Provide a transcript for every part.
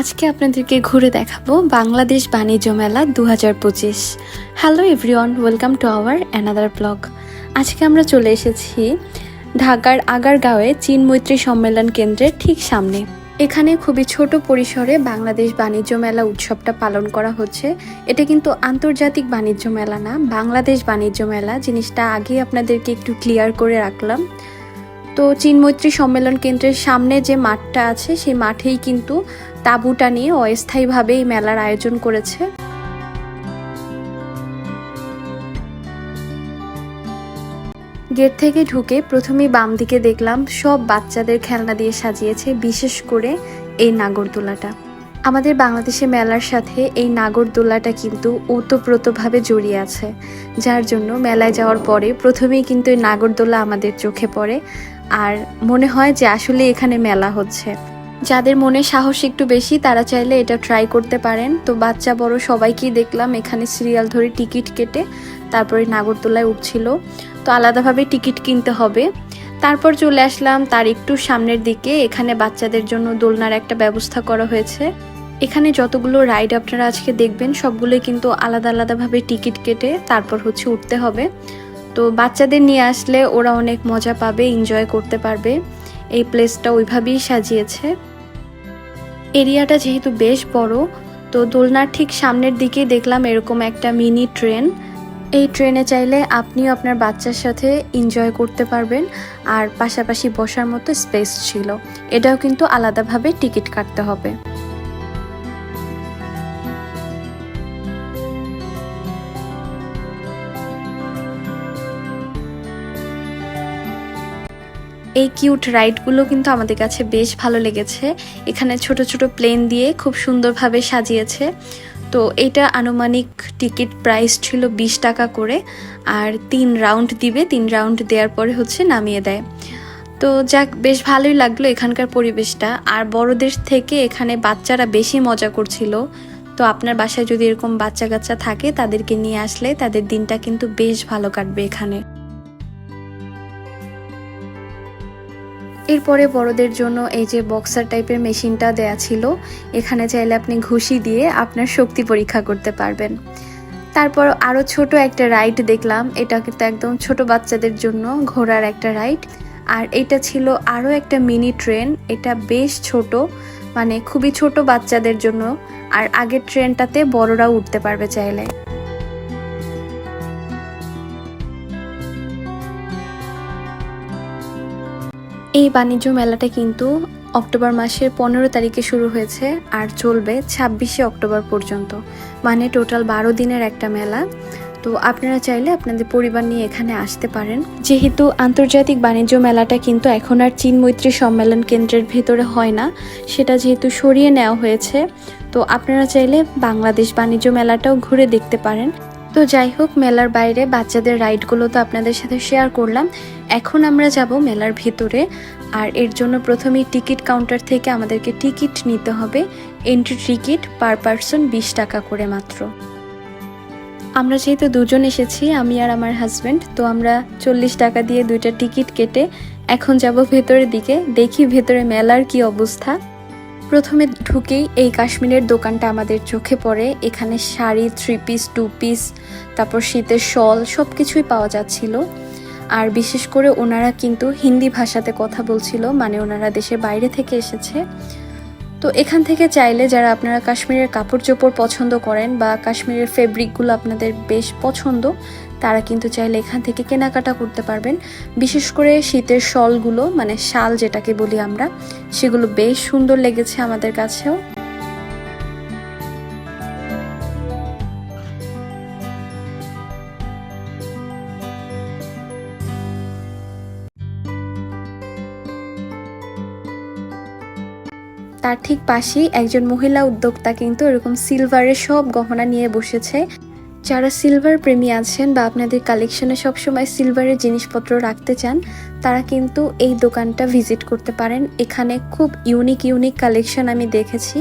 আজকে আপনাদেরকে ঘুরে দেখাবো বাংলাদেশ বাণিজ্য মেলা দু হাজার পঁচিশ। Hello everyone welcome to our another blog আজকে আমরা চলে এসেছি ঢাকার আগারগাঁওয়ে চীন মৈত্রী সম্মেলন কেন্দ্রের ঠিক সামনে। এখানে খুবই ছোট পরিসরে বাংলাদেশ বাণিজ্য মেলা উৎসবটা পালন করা হচ্ছে। এটা কিন্তু আন্তর্জাতিক বাণিজ্য মেলা না, বাংলাদেশ বাণিজ্য মেলা। জিনিসটা আগে আপনাদেরকে একটু ক্লিয়ার করে রাখলাম। তো চীন মৈত্রী সম্মেলন কেন্দ্রের সামনে যে মাঠটা আছে, সেই মাঠেই কিন্তু তাঁবুটা নিয়ে অস্থায়ীভাবে এই মেলার আয়োজন করেছে। গেট থেকে ঢুকে প্রথমেই বাম দিকে দেখলাম সব বাচ্চাদের খেলনা দিয়ে সাজিয়েছে বিশেষ করে এই নাগরদোলাটা। আমাদের বাংলাদেশে মেলার সাথে এই নাগরদোলাটা কিন্তু ওতপ্রোতভাবে জড়িয়ে আছে, যার জন্য মেলায় যাওয়ার পরে প্রথমেই কিন্তু এই নাগরদোলা আমাদের চোখে পড়ে। আর মনে হয় যে আসলে এখানে মেলা হচ্ছে। যাদের মনে সাহস একটু বেশি, তারা চাইলে এটা ট্রাই করতে পারেন। তো বাচ্চা বড় সবাইকেই দেখলাম, এখানে সিরিয়াল ধরে টিকিট কেটে তারপরে নাগরদোলায় উঠছিল। তো আলাদাভাবে টিকিট কিনতে হবে। তারপর চলে আসলাম তার একটু সামনের দিকে। এখানে বাচ্চাদের জন্য দোলনার একটা ব্যবস্থা করা হয়েছে। এখানে যতগুলো রাইড আপনারা আজকে দেখবেন, সবগুলোই কিন্তু আলাদা আলাদাভাবে টিকিট কেটে তারপর হচ্ছে উঠতে হবে। তো বাচ্চাদের নিয়ে আসলে ওরা অনেক মজা পাবে এনজয় করতে পারবে। এই প্লেসটা ওইভাবেই সাজিয়েছে। এরিয়াটা যেহেতু বেশ বড়, তো দোলনার ঠিক সামনের দিকেই দেখলাম এরকম একটা মিনি ট্রেন। এই ট্রেনে চাইলে আপনিও আপনার বাচ্চার সাথে এনজয় করতে পারবেন, আর পাশাপাশি বসার মতো স্পেস ছিল। এটাও কিন্তু আলাদাভাবে টিকিট কাটতে হবে। এই কিউট রাইডগুলো কিন্তু আমাদের কাছে বেশ ভালো লেগেছে। এখানে ছোট ছোট প্লেন দিয়ে খুব সুন্দরভাবে সাজিয়েছে। তো এটা আনুমানিক টিকিট প্রাইস ছিল বিশ টাকা করে আর তিন রাউন্ড দিবে, তিন রাউন্ড দেওয়ার পরে হচ্ছে নামিয়ে দেয়। তো যাক, বেশ ভালোই লাগল এখানকার পরিবেশটা। আর বড়দের থেকে এখানে বাচ্চারা বেশি মজা করছিল। তো আপনার বাসায় যদি এরকম বাচ্চা কাচ্চা থাকে, তাদেরকে নিয়ে আসলে তাদের দিনটা কিন্তু বেশ ভালো কাটবে এখানে। এরপরে বড়দের জন্য এই যে বক্সার টাইপের মেশিনটা দেয়া ছিল, এখানে চাইলে আপনি ঘুষি দিয়ে আপনার শক্তি পরীক্ষা করতে পারবেন। তারপর আরও ছোট একটা রাইড দেখলাম, এটা কিন্তু একদম ছোট বাচ্চাদের জন্য ঘোরার একটা রাইড আর এটা ছিল আরও একটা মিনি ট্রেন এটা বেশ ছোট মানে খুবই ছোট বাচ্চাদের জন্য। আর আগের ট্রেনটাতে বড়রাও উঠতে পারবে চাইলে। এই বাণিজ্য মেলাটা কিন্তু অক্টোবর মাসের পনেরো তারিখে শুরু হয়েছে আর চলবে ছাব্বিশে অক্টোবর পর্যন্ত। মানে টোটাল বারো দিনের একটা মেলা। তো আপনারা চাইলে আপনাদের পরিবার নিয়ে এখানে আসতে পারেন। যেহেতু আন্তর্জাতিক বাণিজ্য মেলাটা কিন্তু এখন আর চীন মৈত্রী সম্মেলন কেন্দ্রের ভেতরে হয় না, সেটা যেহেতু সরিয়ে নেওয়া হয়েছে, তো আপনারা চাইলে বাংলাদেশ বাণিজ্য মেলাটাও ঘুরে দেখতে পারেন। তো যাই হোক, মেলার বাইরে বাচ্চাদের রাইডগুলো তো আপনাদের সাথে শেয়ার করলাম। এখন আমরা যাব মেলার ভিতরে, আর এর জন্য প্রথমেই টিকিট কাউন্টার থেকে আমাদেরকে টিকিট নিতে হবে। এন্ট্রি টিকিট পার পারসন বিশ টাকা করে মাত্র। আমরা যেহেতু দুজন এসেছি, আমি আর আমার হাজব্যান্ড তো আমরা চল্লিশ টাকা দিয়ে দুইটা টিকিট কেটে এখন যাব ভেতরের দিকে, দেখি ভেতরে মেলার কি অবস্থা। প্রথমে ঢুকেই এই কাশ্মীরের দোকানটা আমাদের চোখে পড়ে। এখানে sari three piece two piece তারপর শীতের শল সব কিছুই পাওয়া যাচ্ছিল। আর বিশেষ করে ওনারা কিন্তু হিন্দি ভাষাতে কথা বলছিল মানে ওনারা দেশের বাইরে থেকে এসেছে। তো এখান থেকে চাইলে যারা আপনারা কাশ্মীরের কাপড় চোপড় পছন্দ করেন বা কাশ্মীরের ফেব্রিকগুলো আপনাদের বেশ পছন্দ, তারা কিন্তু চাইলে এখান থেকে কেনাকাটা করতে পারবেন। বিশেষ করে শীতের শলগুলো মানে শাল যেটাকে বলি আমরা, সেগুলো বেশ সুন্দর লেগেছে আমাদের কাছেও। তার ঠিক পাশেই একজন মহিলা উদ্যোক্তা কিন্তু এরকম সিলভারের সব গহনা নিয়ে বসেছে। যারা সিলভার প্রেমী আছেন বা আপনাদের কালেকশনে সবসময় সিলভারের জিনিসপত্র রাখতে চান, তারা কিন্তু এই দোকানটা ভিজিট করতে পারেন। এখানে খুব ইউনিক ইউনিক কালেকশন আমি দেখেছি।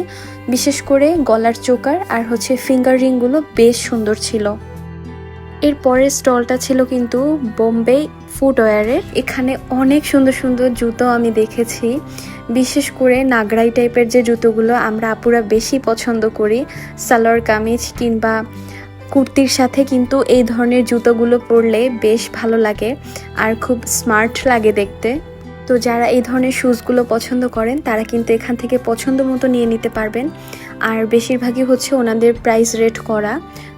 বিশেষ করে গলার চোকার আর হচ্ছে ফিঙ্গার রিংগুলো বেশ সুন্দর ছিল। এর পরের স্টলটা ছিল কিন্তু বোম্বে ফুটওয়্যারের। এখানে অনেক সুন্দর সুন্দর জুতো আমি দেখেছি। বিশেষ করে নাগরাই টাইপের যে জুতোগুলো আমরা আপুরা বেশি পছন্দ করি, সালোয়ার কামিজ কিংবা কুর্তির সাথে কিন্তু এই ধরনের জুতোগুলো পরলে বেশ ভালো লাগে আর খুব স্মার্ট লাগে দেখতে। তো যারা এই ধরনের শ্যুজগুলো পছন্দ করেন, তারা কিন্তু এখান থেকে পছন্দ মতো নিয়ে নিতে পারবেন। আর বেশিরভাগই হচ্ছে ওনাদের প্রাইস রেট করা।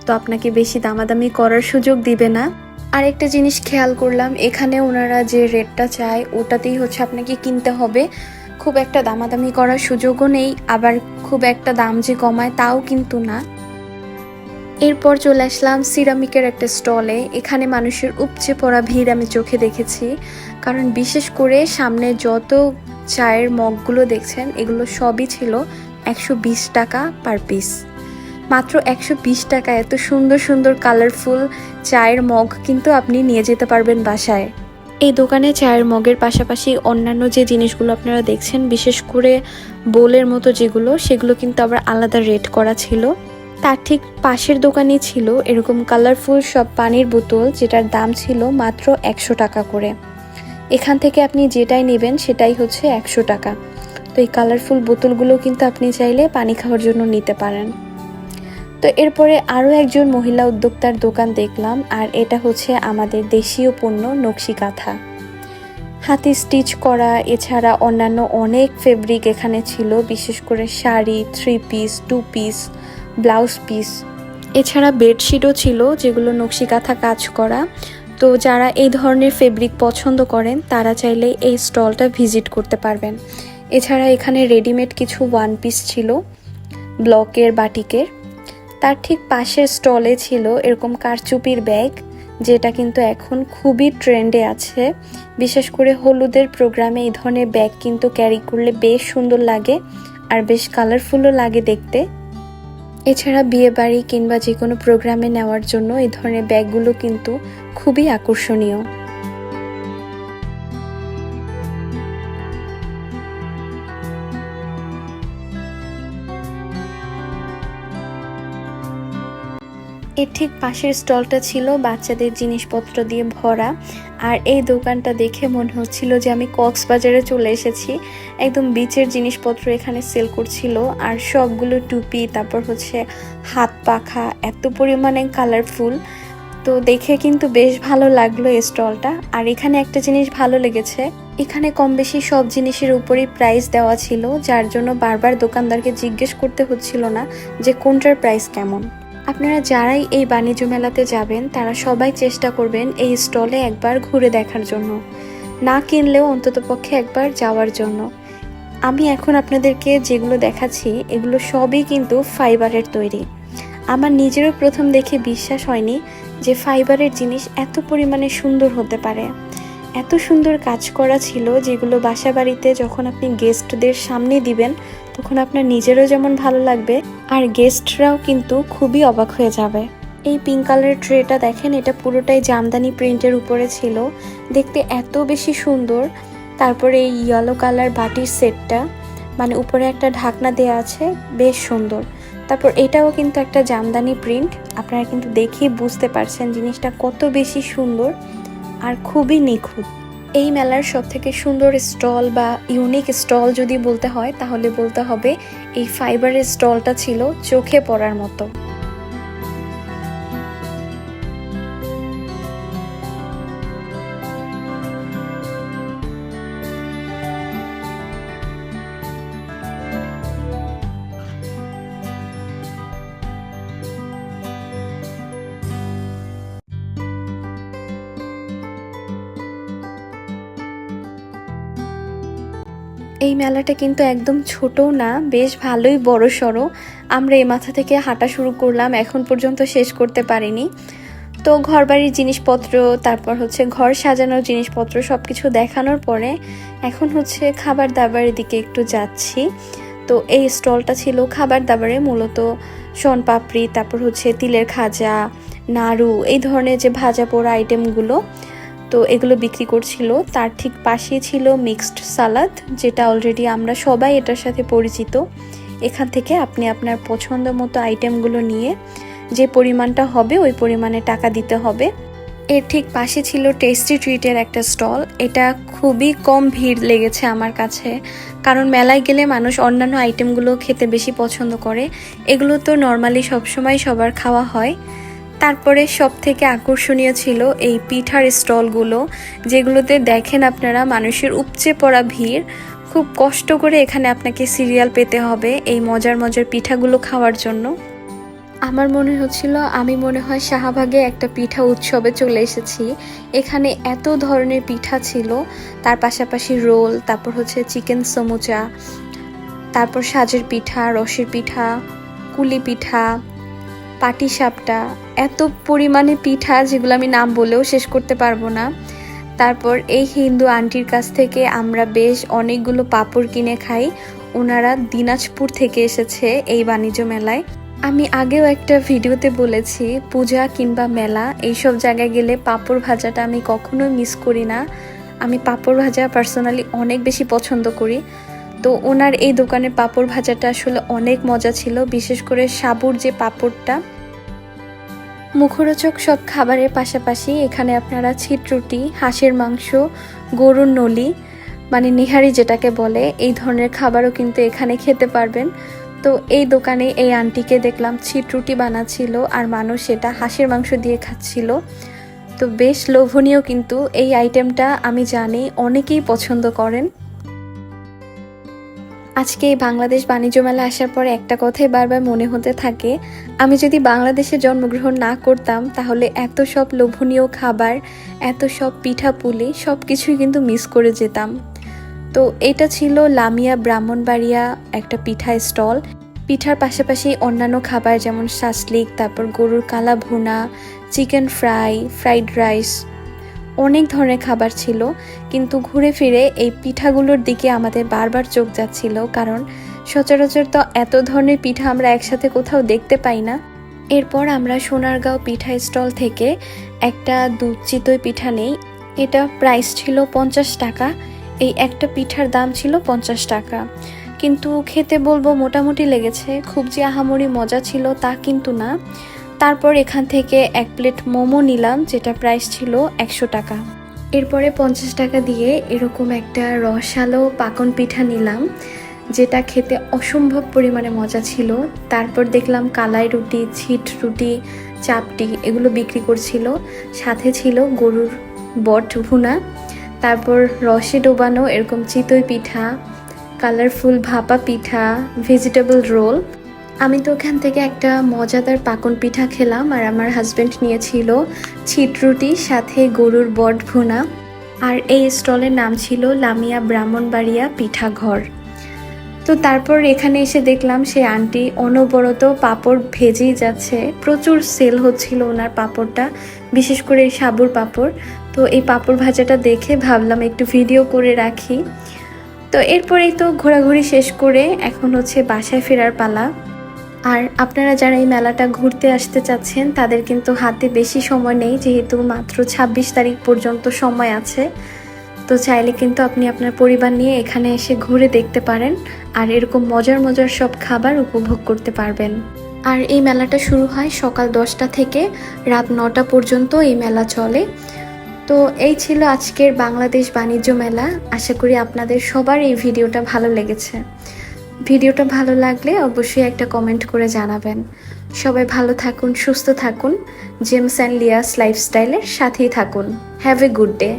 তো আপনাকে বেশি দামাদামি করার সুযোগ দিবে না। আর একটা জিনিস খেয়াল করলাম, এখানে ওনারা যে রেটটা চায়, ওটাতেই হচ্ছে আপনাকে কিনতে হবে। খুব একটা দামাদামি করার সুযোগও নেই, আবার খুব একটা দাম যে কমায় তাও কিন্তু না। এরপর চলে আসলাম সিরামিকের একটা স্টলে, এখানে মানুষের উপচে পড়া ভিড় আমি চোখে দেখেছি। কারণ বিশেষ করে সামনে যত চায়ের মগগুলো দেখছেন, এগুলো সবই ছিল একশো বিশ টাকা পার পিস মাত্র একশো বিশ টাকা। এত সুন্দর সুন্দর কালারফুল চায়ের মগ কিন্তু আপনি নিয়ে যেতে পারবেন বাসায়। এই দোকানে চায়ের মগের পাশাপাশি অন্যান্য যে জিনিসগুলো আপনারা দেখছেন, বিশেষ করে বোলের মতো যেগুলো, সেগুলো কিন্তু আবার আলাদা রেট করা ছিল। তার ঠিক পাশের দোকানে ছিল এরকম কালারফুল সব পানির বোতল, যেটার দাম ছিল মাত্র একশো টাকা করে। এখান থেকে আপনি যেটাই নেবেন, সেটাই হচ্ছে একশো টাকা। তো এই কালারফুল বোতলগুলো কিন্তু আপনি চাইলে পানি খাওয়ার জন্য নিতে পারেন। তো এরপরে আরও একজন মহিলা উদ্যোক্তার দোকান দেখলাম, আর এটা হচ্ছে আমাদের দেশীয় পণ্য নকশি কাঁথা। হাতে স্টিচ করা, এছাড়া অন্যান্য অনেক ফেব্রিক এখানে ছিল, বিশেষ করে sari three piece two piece blouse piece এছাড়া বেডশিটও ছিল যেগুলো নকশি কাঁথা কাজ করা। তো যারা এই ধরনের ফেব্রিক পছন্দ করেন, তারা চাইলে এই স্টলটা ভিজিট করতে পারবেন। এছাড়া এখানে রেডিমেড কিছু ওয়ান পিস ছিল ব্লকের বাটিকের। তার ঠিক পাশের স্টলে ছিল এরকম কারচুপির ব্যাগ, যেটা কিন্তু এখন খুবই ট্রেন্ডে আছে। বিশেষ করে হলুদের প্রোগ্রামে এই ধরনের ব্যাগ কিন্তু ক্যারি করলে বেশ সুন্দর লাগে আর বেশ কালারফুলও লাগে দেখতে। এছাড়া বিয়ে বাড়ি কিংবা যে কোনো প্রোগ্রামে নেওয়ার জন্য এই ধরনের ব্যাগগুলো কিন্তু খুবই আকর্ষণীয়। এর ঠিক পাশের স্টলটা ছিল বাচ্চাদের জিনিসপত্র দিয়ে ভরা, আর এই দোকানটা দেখে মনে হচ্ছিল যে আমি কক্সবাজারে চলে এসেছি। একদম বিচের জিনিসপত্র এখানে সেল করছিল, আর সবগুলো টুপি, তারপর হচ্ছে হাত পাখা, এত পরিমাণে কালারফুল তো দেখে কিন্তু বেশ ভালো লাগল এই স্টলটা। আর এখানে একটা জিনিস ভালো লেগেছে, এখানে কম বেশি সব জিনিসের উপরেই প্রাইস দেওয়া ছিল, যার জন্য বারবার দোকানদারকে জিজ্ঞেস করতে হচ্ছিল না যে কোনটার প্রাইস কেমন। আপনারা যারাই এই বাণিজ্য মেলাতে যাবেন, তারা সবাই চেষ্টা করবেন এই স্টলে একবার ঘুরে দেখার জন্য। না কিনলেও অন্ততপক্ষে একবার যাওয়ার জন্য। আমি এখন আপনাদেরকে যেগুলো দেখাচ্ছি, এগুলো সবই কিন্তু ফাইবারের তৈরি। আমার নিজেরও প্রথম দেখে বিশ্বাস হয়নি যে ফাইবারের জিনিস এত পরিমাণে সুন্দর হতে পারে। এত সুন্দর কাজ করা ছিল যেগুলো বাসা বাড়িতে যখন আপনি গেস্টদের সামনে দিবেন তখন আপনার নিজেরও যেমন ভালো লাগবে, আর গেস্টরাও কিন্তু খুবই অবাক হয়ে যাবে। এই পিঙ্ক কালারের ট্রেটা দেখেন, এটা পুরোটাই জামদানি প্রিন্টের উপরে ছিল। দেখতে এত বেশি সুন্দর। তারপরে এই ইয়েলো কালার বাটির সেটটা মানে উপরে একটা ঢাকনা দেওয়া আছে, বেশ সুন্দর। তারপর এটাও কিন্তু একটা জামদানি প্রিন্ট আপনারা কিন্তু দেখেই বুঝতে পারছেন জিনিসটা কত বেশি সুন্দর আর খুবই নিখুঁত। এই মেলার সব থেকে সুন্দর স্টল বা ইউনিক স্টল যদি বলতে হয়, তাহলে বলতে হবে এই ফাইবারের স্টলটা ছিল চোখে পড়ার মতো। এই মেলাটা কিন্তু একদম ছোট না, বেশ ভালোই বড় সড়ো। আমরা এই মাথা থেকে হাঁটা শুরু করলাম, এখন পর্যন্ত শেষ করতে পারিনি। তো ঘরবাড়ির জিনিসপত্র, তারপর হচ্ছে ঘর সাজানোর জিনিসপত্র সব কিছু দেখানোর পরে এখন হচ্ছে খাবার দাবারের দিকে একটু যাচ্ছি। তো এই স্টলটা ছিল খাবার দাবারে মূলত শন পাপড়ি, তারপর হচ্ছে তিলের খাজা, নাড়ু, এই ধরনের যে ভাজা পোড়া আইটেমগুলো তো এগুলো বিক্রি করছিল। তার ঠিক পাশেই ছিল মিক্সড সালাদ যেটা অলরেডি আমরা সবাই এটার সাথে পরিচিত। এখান থেকে আপনি আপনার পছন্দ মতো আইটেমগুলো নিয়ে যে পরিমাণটা হবে, ওই পরিমাণে টাকা দিতে হবে। এর ঠিক পাশে ছিল টেস্টি ট্রিটের একটা স্টল এটা খুবই কম ভিড় লেগেছে আমার কাছে। কারণ মেলায় গেলে মানুষ অন্যান্য আইটেমগুলো খেতে বেশি পছন্দ করে। এগুলো তো নর্মালি সবসময় সবার খাওয়া হয়। তারপরে সব থেকে আকর্ষণীয় ছিল এই পিঠার স্টলগুলো, যেগুলোতে দেখেন আপনারা মানুষের উপচে পড়া ভিড়। খুব কষ্ট করে এখানে আপনাকে সিরিয়াল পেতে হবে এই মজার মজার পিঠাগুলো খাওয়ার জন্য। আমার মনে হচ্ছিল, আমি মনে হয় শাহবাগে একটা পিঠা উৎসবে চলে এসেছি। এখানে এত ধরনের পিঠা ছিল, তার পাশাপাশি রোল, তারপর হচ্ছে চিকেন সমুচা, তারপর সাজের পিঠা, রসের পিঠা, কুলি পিঠা পাটিসাপটা, এত পরিমাণে পিঠা যেগুলো আমি নাম বলেও শেষ করতে পারব না। তারপর এই হিন্দু আন্টির কাছ থেকে আমরা বেশ অনেকগুলো পাপড় কিনে খাই। ওনারা দিনাজপুর থেকে এসেছে এই বাণিজ্য মেলায়। আমি আগেও একটা ভিডিওতে বলেছি, পূজা কিংবা মেলা, এইসব জায়গায় গেলে পাপড় ভাজাটা আমি কখনোই মিস করি না। আমি পাপড় ভাজা পার্সোনালি অনেক বেশি পছন্দ করি। তো ওনার এই দোকানের পাপড় ভাজাটা আসলে অনেক মজা ছিল, বিশেষ করে সাবুর যে পাপড়টা। মুখরোচক সব খাবারের পাশাপাশি এখানে আপনারা ছিটরুটি, হাঁসের মাংস, গরুর নলি মানে নিহারি যেটাকে বলে, এই ধরনের খাবারও কিন্তু এখানে খেতে পারবেন। তো এই দোকানে এই আন্টিকে দেখলাম ছিটরুটি বানাচ্ছিল আর মানুষ সেটা হাঁসের মাংস দিয়ে খাচ্ছিল। তো বেশ লোভনীয় কিন্তু এই আইটেমটা আমি জানি অনেকেই পছন্দ করেন। আজকে এই বাংলাদেশ বাণিজ্য মেলা আসার পরে একটা কথাই বারবার মনে হতে থাকে, আমি যদি বাংলাদেশে জন্মগ্রহণ না করতাম, তাহলে এত সব লোভনীয় খাবার, এত সব পিঠাপুলি সব কিছুই কিন্তু মিস করে যেতাম। তো এটা ছিল লামিয়া ব্রাহ্মণবাড়িয়া একটা পিঠা স্টল। পিঠার পাশাপাশি অন্যান্য খাবার যেমন শাসলিক, তারপর গরুর কালা ভুনা চিকেন ফ্রাই, ফ্রাইড রাইস অনেক ধরনের খাবার ছিল, কিন্তু ঘুরে ফিরে এই পিঠাগুলোর দিকে আমাদের বারবার চোখ যাচ্ছিল, কারণ সচরাচর তো এত ধরনের পিঠা আমরা একসাথে কোথাও দেখতে পাই না। এরপর আমরা সোনারগাঁও পিঠা স্টল থেকে একটা দুধ চিতই পিঠা নেই, এটা প্রাইস ছিল পঞ্চাশ টাকা, এই একটা পিঠার দাম ছিল পঞ্চাশ টাকা। কিন্তু খেতে বলব মোটামুটি লেগেছে, খুব যে আহামরি মজা ছিল তা কিন্তু না। তারপর এখান থেকে এক প্লেট মোমো নিলাম, যেটা প্রাইস ছিল একশো টাকা। এরপরে পঞ্চাশ টাকা দিয়ে এরকম একটা রসালো পাকন পিঠা নিলাম, যেটা খেতে অসম্ভব পরিমাণে মজা ছিল। তারপর দেখলাম কালাই রুটি, ছিট রুটি, চাপটি, এগুলো বিক্রি করছিল। সাথে ছিল গরুর বট ভুনা, তারপর রসে ডোবানো এরকম চিতই পিঠা, কালারফুল ভাপা পিঠা, ভেজিটেবল রোল। আমি তো ওখান থেকে একটা মজাদার পাকন পিঠা খেলাম আর আমার হাজব্যান্ড নিয়েছিল ছিটরুটি, সাথে গরুর বট ভুনা আর এই স্টলের নাম ছিল লামিয়া ব্রাহ্মণবাড়িয়া পিঠা ঘর। তো তারপর এখানে এসে দেখলাম সে আন্টি অনবরত পাপড় ভেজেই যাচ্ছে। প্রচুর সেল হচ্ছিল ওনার পাপড়টা, বিশেষ করে এই সাবুর পাপড়। তো এই পাপড় ভাজাটা দেখে ভাবলাম একটু ভিডিও করে রাখি। তো এরপরেই তো ঘোরাঘুরি শেষ করে এখন হচ্ছে বাসায় ফেরার পালা। আর আপনারা যারা এই মেলাটা ঘুরতে আসতে চাচ্ছেন, তাদের কিন্তু হাতে বেশি সময় নেই, যেহেতু মাত্র ২৬ তারিখ পর্যন্ত সময় আছে। তো চাইলে কিন্তু আপনি আপনার পরিবার নিয়ে এখানে এসে ঘুরে দেখতে পারেন আর এরকম মজার মজার সব খাবার উপভোগ করতে পারবেন। আর এই মেলাটা শুরু হয় সকাল দশটা থেকে রাত নটা পর্যন্ত এই মেলা চলে। তো এই ছিল আজকের বাংলাদেশ বাণিজ্য মেলা। আশা করি আপনাদের সবার এই ভিডিওটা ভালো লেগেছে। ভিডিওটা ভালো লাগলে অবশ্যই একটা কমেন্ট করে জানাবেন। সবাই ভালো থাকুন, সুস্থ থাকুন। জেমস অ্যান্ড লিয়াস লাইফস্টাইলের সাথেই থাকুন। Have a good day